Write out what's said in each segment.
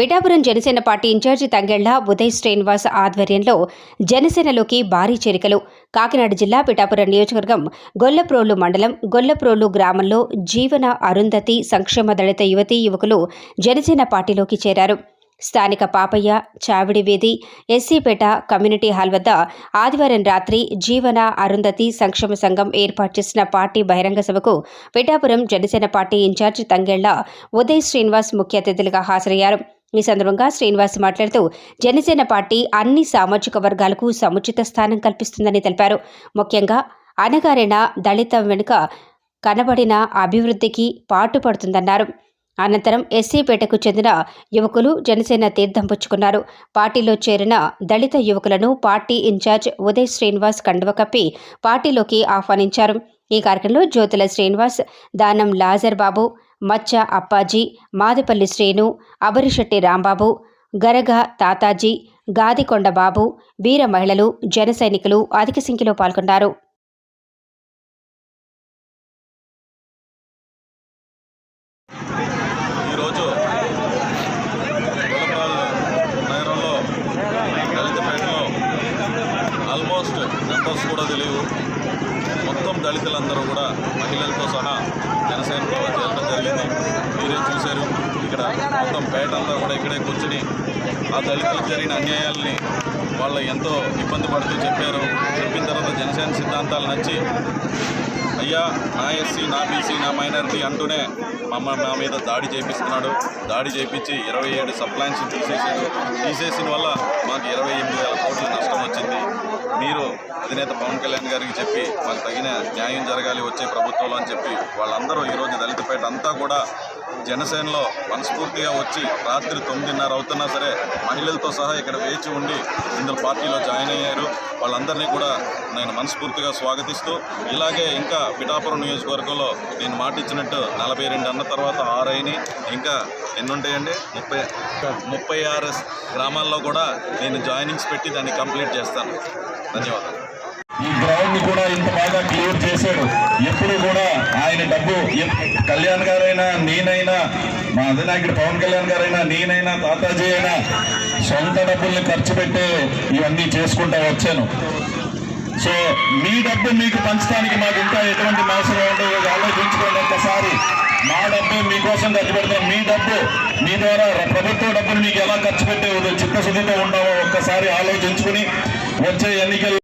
Pithapuram Janasena party incharge Thangella Uday Srinivas ఆధ్వర్యంలో జనసేనలోకి భారీ చేరికలు. కాకినాడ జిల్లా పిఠాపురం నియోజకవర్గం గొల్లప్రోలు మండలం గొల్లప్రోలు గ్రామంలో జీవన అరుంధతి సంక్షేమ దళిత యువతీ యువకులు జనసేన పార్టీలోకి చేరారు. స్థానిక పాపయ్య చావిడి వీధి ఎస్సీపేట కమ్యూనిటీ హాల్ వద్ద ఆదివారం రాత్రి జీవన అరుంధతి సంక్షేమ సంఘం ఏర్పాటు చేసిన పార్టీ బహిరంగ సభకు పిఠాపురం జనసేన పార్టీ ఇన్ఛార్జ్ తంగెళ్ళ ఉదయ్ శ్రీనివాస్ ముఖ్య అతిథులుగా హాజరయ్యారు. ఈ సందర్భంగా శ్రీనివాస్ మాట్లాడుతూ జనసేన పార్టీ అన్ని సామాజిక వర్గాలకు సముచిత స్థానం కల్పిస్తుందని తెలిపారు. ముఖ్యంగా అనగారిన దళిత వెనుక కనబడిన అభివృద్ధికి పాటుపడుతుందన్నారు. అనంతరం ఎస్సీపేటకు చెందిన యువకులు జనసేన తీర్థం పుచ్చుకున్నారు. పార్టీలో చేరిన దళిత యువకులను పార్టీ ఇన్ఛార్జ్ ఉదయ్ శ్రీనివాస్ కండువ కప్పి పార్టీలోకి ఆహ్వానించారు. ఈ కార్యక్రమంలో జ్యోతుల శ్రీనివాస్ దానం లాజర్ బాబు మచ్చ అప్పాజీ మాదిపల్లి శ్రీను అబరిశెట్టి రాంబాబు గరగ తాతాజీ గాదికొండ బాబు వీర మహిళలు జన సైనికులు అధిక సంఖ్యలో పాల్గొన్నారు. ఆల్మోస్ట్ నెంబర్స్ కూడా తెలియవు. దళితులందరూ కూడా మహిళలతో సహా జనసేనలో చేరడం జరిగింది. మీరే చూశారు. ఇక్కడ మొత్తం పేట అంతా కూడా ఇక్కడే కూర్చుని ఆ దళితులకు జరిగిన అన్యాయాల్ని వాళ్ళు ఎంతో ఇబ్బంది పడుతూ చెప్పారు. చెప్పిన తర్వాత జనసేన సిద్ధాంతాలు నచ్చి అయ్యా నా ఎస్సీ నా బీసీ నా మైనారిటీ అంటూనే మమ్మ మా మీద దాడి చేపిస్తున్నాడు. దాడి చేపించి ఇరవై ఏడు సప్లైన్స్ తీసేసాడు తీసేసిన వల్ల మాకు ఇరవై ఎనిమిది వేల కోట్ల నష్టం వచ్చింది. మీరు అధినేత పవన్ కళ్యాణ్ గారికి చెప్పి మాకు తగిన న్యాయం జరగాలి వచ్చే ప్రభుత్వంలో అని చెప్పి వాళ్ళందరూ ఈరోజు దళితపేట అంతా కూడా జనసేనలో మనస్ఫూర్తిగా వచ్చి రాత్రి తొమ్మిదిన్నర అవుతున్నా సరే మహిళలతో సహా ఇక్కడ వేచి ఉండి ఇందులో పార్టీలో జాయిన్ అయ్యారు. వాళ్ళందరినీ కూడా నేను మనస్ఫూర్తిగా స్వాగతిస్తూ ఇలాగే ఇంకా పిఠాపురం నియోజకవర్గంలో నేను మాట ఇచ్చినట్టు నలభై రెండు అన్న తర్వాత ఆరైని ఇంకా ఎన్నుంటాయండి? ముప్పై ముప్పై ఆరు గ్రామాల్లో కూడా నేను జాయినింగ్స్ పెట్టి దాన్ని కంప్లీట్ చేస్తాను. ధన్యవాదాలు. ఈ గ్రౌండ్ని కూడా ఇంత బాగా క్లియర్ చేశాడు. ఎప్పుడు కూడా ఆయన డబ్బు కళ్యాణ్ గారైనా నేనైనా మా అధినాయకుడు పవన్ కళ్యాణ్ గారైనా నేనైనా తాతాజీ అయినా సొంత డబ్బుల్ని ఖర్చు పెట్టే ఇవన్నీ చేసుకుంటా వచ్చాను. సో మీ డబ్బు మీకు పంచడానికి మాకు ఇంకా ఎటువంటి అవసరం ఉండదు ఆలోచించుకోండి ఒక్కసారి. మా డబ్బు మీకోసం ఖర్చు పెడతాం. మీ డబ్బు మీ ద్వారా ప్రభుత్వ డబ్బులు మీకు ఎలా ఖర్చు పెట్టే చిత్తశుద్ధితో ఉండవో ఒక్కసారి ఆలోచించుకుని వచ్చే ఎన్నికలు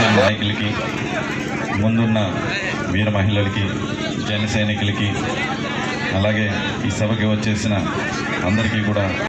జనసేన నాయకులకి ముందున్న వీర మహిళలకి జన సైనికులకి అలాగే ఈ సభకి వచ్చేసిన అందరికీ కూడా